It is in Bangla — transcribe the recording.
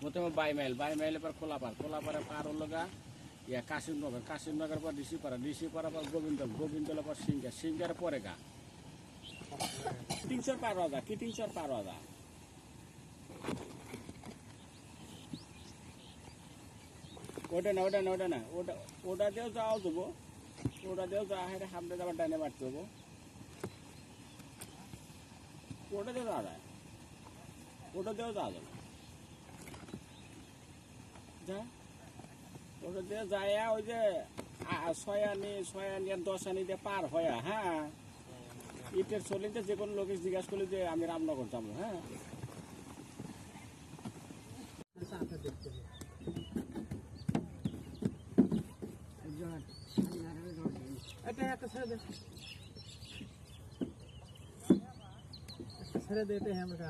প্রথমে বাই মাইল বাই মাইলের পর খোলাপার খোলাপারে পার হলো গা ইয়া কাশিমনগর কাশিমনগর পর ঋষিপাড়া ঋষিপাড়া পর গোবিন্দ গোবিন্দর পর সিঙ্গা সিঙ্গার পরে গা তিনশোর পার হওয়া কি তিনশোর পার হওয়া ওটা না ওটা না ওটা না ওটা ওটা দিয়েও যাওয়া দেবো ওটা দিয়েও যাওয়া হয় হামটা যাবার ডাইনে মারতে দেবো ওটা দিয়ে যাওয়া যায় ওটা দিয়েও যাওয়া যাবে যা। ওটা দিয়ে যায় ওই যে ছয় আনি ছয় আনি আর দশ আনি দিয়ে পার হয় হ্যাঁ? ইটের চলিতে যে কোনো লোকে জিজ্ঞাসা করলে যে আমি রামনগর যাব হ্যাঁ? এটা একটা ছেড়ে দে। ছেড়ে দে এটা হ্যামটা